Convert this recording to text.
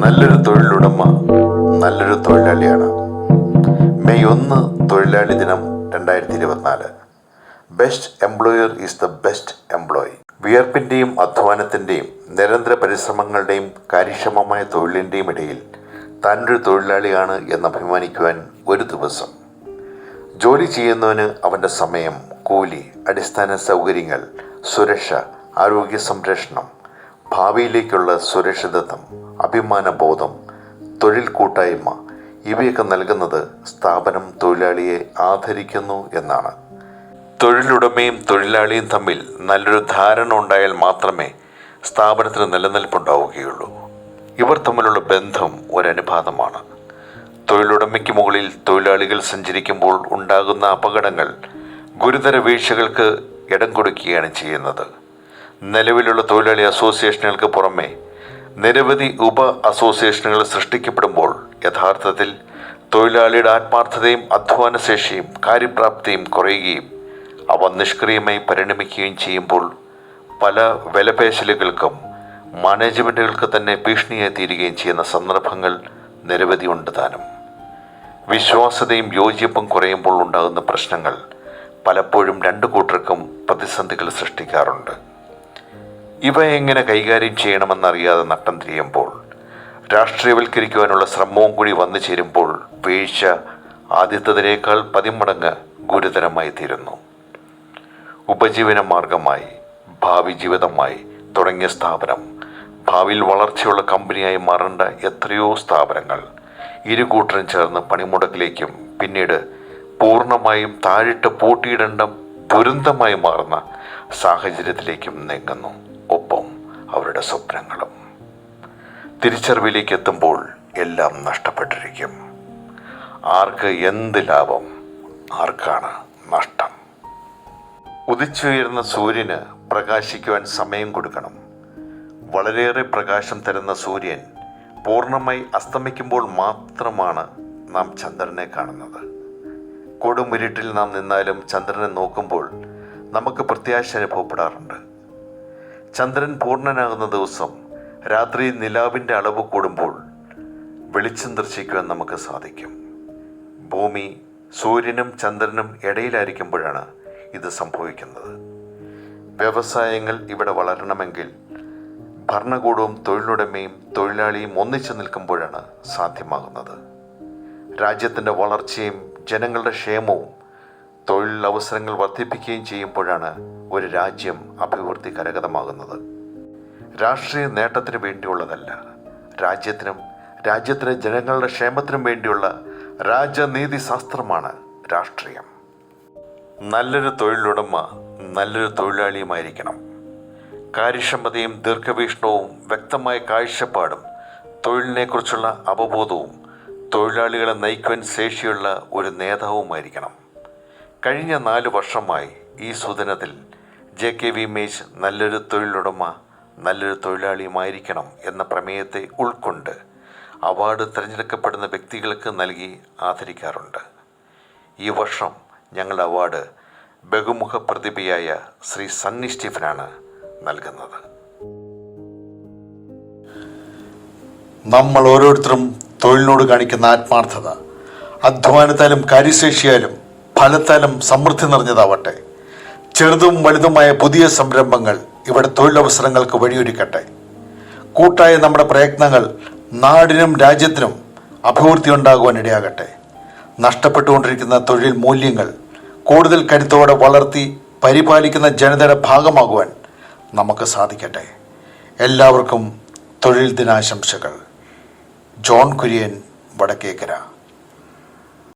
നല്ലൊരു തൊഴിലുടമ നല്ലൊരു തൊഴിലാളിയാണ്. മെയ് ഒന്ന് തൊഴിലാളി ദിനം രണ്ടായിരത്തി ഇരുപത്തിനാല് best employer is the best employee വിയർപ്പിന്റെയും അധ്വാനത്തിന്റെയും നിരന്തര പരിശ്രമങ്ങളുടെയും കാര്യക്ഷമമായ തൊഴിലിന്റെയും ഇടയിൽ താനൊരു തൊഴിലാളിയാണ് എന്ന് അഭിമാനിക്കുവാൻ ഒരു ദിവസം. ജോലി ചെയ്യുന്നവന് അവന്റെ സമയം കൂലി അടിസ്ഥാന സൗകര്യങ്ങൾ സുരക്ഷ ആരോഗ്യ സംരക്ഷണം ഭാവിയിലേക്കുള്ള സുരക്ഷിതത്വം അഭിമാനബോധം തൊഴിൽ കൂട്ടായ്മ ഇവയൊക്കെ നൽകുന്നത് സ്ഥാപനം തൊഴിലാളിയെ ആദരിക്കുന്നു എന്നാണ്. തൊഴിലുടമയും തൊഴിലാളിയും തമ്മിൽ നല്ലൊരു ധാരണ ഉണ്ടായാൽ മാത്രമേ സ്ഥാപനത്തിന് നിലനിൽപ്പുണ്ടാവുകയുള്ളൂ. ഇവർ തമ്മിലുള്ള ബന്ധം ഒരനുപാതമാണ്. തൊഴിലുടമയ്ക്ക് മുകളിൽ തൊഴിലാളികൾ സഞ്ചരിക്കുമ്പോൾ ഉണ്ടാകുന്ന അപകടങ്ങൾ ഗുരുതര വീഴ്ചകൾക്ക് ഇടം കൊടുക്കുകയാണ് ചെയ്യുന്നത്. നിലവിലുള്ള തൊഴിലാളി അസോസിയേഷനുകൾക്ക് പുറമെ നിരവധി ഉപ അസോസിയേഷനുകൾ സൃഷ്ടിക്കപ്പെടുമ്പോൾ യഥാർത്ഥത്തിൽ തൊഴിലാളിയുടെ ആത്മാർത്ഥതയും അധ്വാനശേഷിയും കാര്യപ്രാപ്തിയും കുറയുകയും അവ നിഷ്ക്രിയമായി പരിണമിക്കുകയും ചെയ്യുമ്പോൾ പല വിലപേശലുകൾക്കും മാനേജ്മെന്റുകൾക്ക് തന്നെ ഭീഷണിയായി തീരുകയും ചെയ്യുന്ന സന്ദർഭങ്ങൾ നിരവധി ഉണ്ട് താനും. വിശ്വാസ്യതയും യോജിപ്പും കുറയുമ്പോൾ ഉണ്ടാകുന്ന പ്രശ്നങ്ങൾ പലപ്പോഴും രണ്ടു കൂട്ടർക്കും പ്രതിസന്ധികൾ സൃഷ്ടിക്കാറുണ്ട്. ഇവ എങ്ങനെ കൈകാര്യം ചെയ്യണമെന്നറിയാതെ നട്ടം തിരിയുമ്പോൾ രാഷ്ട്രീയവൽക്കരിക്കുവാനുള്ള ശ്രമവും കൂടി വന്നു ചേരുമ്പോൾ വീഴ്ച ആദ്യത്തതിനേക്കാൾ പതിമടങ്ങ് ഗുരുതരമായി തീരുന്നു. ഉപജീവന മാർഗമായി ഭാവി ജീവിതമായി തുടങ്ങിയ സ്ഥാപനം ഭാവിയിൽ വളർച്ചയുള്ള കമ്പനിയായി മാറേണ്ട എത്രയോ സ്ഥാപനങ്ങൾ ഇരു കൂട്ടരും ചേർന്ന് പണിമുടക്കിലേക്കും പിന്നീട് പൂർണമായും താഴിട്ട് പൂട്ടിയിടേണ്ട ദുരന്തമായി മാറുന്ന സാഹചര്യത്തിലേക്കും നീങ്ങുന്നു. അവരുടെ സ്വപ്നങ്ങളും. തിരിച്ചറിവിലേക്ക് എത്തുമ്പോൾ എല്ലാം നഷ്ടപ്പെട്ടിരിക്കും. ആർക്ക് എന്ത് ലാഭം ആർക്കാണ് നഷ്ടം. ഉദിച്ചുയരുന്ന സൂര്യന് പ്രകാശിക്കുവാൻ സമയം കൊടുക്കണം. വളരെയേറെ പ്രകാശം തരുന്ന സൂര്യൻ പൂർണമായി അസ്തമിക്കുമ്പോൾ മാത്രമാണ് നാം ചന്ദ്രനെ കാണുന്നത്. കൊടുമുരുട്ടിൽ നാം നിന്നാലും ചന്ദ്രനെ നോക്കുമ്പോൾ നമുക്ക് പ്രത്യാശ അനുഭവപ്പെടാറുണ്ട്. ചന്ദ്രൻ പൂർണനാകുന്ന ദിവസം രാത്രി നിലാവിന്റെ അളവ് കൂടുമ്പോൾ വെളിച്ചം ദർശിക്കുവാൻ നമുക്ക് സാധിക്കും. ഭൂമി സൂര്യനും ചന്ദ്രനും ഇടയിലായിരിക്കുമ്പോഴാണ് ഇത് സംഭവിക്കുന്നത്. വ്യവസായങ്ങൾ ഇവിടെ വളരണമെങ്കിൽ ഭരണകൂടവും തൊഴിലുടമയും തൊഴിലാളിയും ഒന്നിച്ചു നിൽക്കുമ്പോഴാണ് സാധ്യമാകുന്നത്. രാജ്യത്തിന്റെ വളർച്ചയും ജനങ്ങളുടെ ക്ഷേമവും തൊഴിൽ അവസരങ്ങൾ വർദ്ധിപ്പിക്കുകയും ചെയ്യുമ്പോഴാണ് ഒരു രാജ്യം അഭിവൃദ്ധി കരഗതമാകുന്നത്. രാഷ്ട്രീയ നേട്ടത്തിന് വേണ്ടിയുള്ളതല്ല രാജ്യത്തിനും രാജ്യത്തിലെ ജനങ്ങളുടെ ക്ഷേമത്തിനും വേണ്ടിയുള്ള രാജനീതി ശാസ്ത്രമാണ് രാഷ്ട്രീയം. നല്ലൊരു തൊഴിലുടമ നല്ലൊരു തൊഴിലാളിയുമായിരിക്കണം. കാര്യക്ഷമതയും ദീർഘവീക്ഷണവും വ്യക്തമായ കാഴ്ചപ്പാടും തൊഴിലിനെക്കുറിച്ചുള്ള അവബോധവും തൊഴിലാളികളെ നയിക്കുവാൻ ശേഷിയുള്ള ഒരു നേതാവുമായിരിക്കണം. കഴിഞ്ഞ നാല് വർഷമായി ഈ സുദിനത്തിൽ ജെ കെ വി മേശ് നല്ലൊരു തൊഴിലുടമ നല്ലൊരു തൊഴിലാളിയുമായിരിക്കണം എന്ന പ്രമേയത്തെ ഉൾക്കൊണ്ട് അവാർഡ് തിരഞ്ഞെടുക്കപ്പെടുന്ന വ്യക്തികൾക്ക് നൽകി ആദരിക്കാറുണ്ട്. ഈ വർഷം ഞങ്ങളുടെ അവാർഡ് ബഹുമുഖ പ്രതിഭയായ ശ്രീ സണ്ണി സ്റ്റീഫനാണ് നൽകുന്നത്. നമ്മൾ ഓരോരുത്തരും തൊഴിലിനോട് കാണിക്കുന്ന ആത്മാർത്ഥത അധ്വാനത്താലും കാര്യശേഷിയാലും ഫലത്താലും സമൃദ്ധി നിറഞ്ഞതാവട്ടെ. ചെറുതും വലുതുമായ പുതിയ സംരംഭങ്ങൾ ഇവിടെ തൊഴിലവസരങ്ങൾക്ക് വഴിയൊരുക്കട്ടെ. കൂട്ടായ നമ്മുടെ പ്രയത്നങ്ങൾ നാടിനും രാജ്യത്തിനും അഭിവൃദ്ധി ഉണ്ടാകുവാൻ ഇടയാകട്ടെ നഷ്ടപ്പെട്ടുകൊണ്ടിരിക്കുന്ന തൊഴിൽ മൂല്യങ്ങൾ കൂടുതൽ കരുത്തോടെ വളർത്തി പരിപാലിക്കുന്ന ജനതയുടെ ഭാഗമാകുവാൻ നമുക്ക് സാധിക്കട്ടെ. എല്ലാവർക്കും തൊഴിൽ ദിനാശംസകൾ. ജോൺ കുര്യൻ വടക്കേക്കര.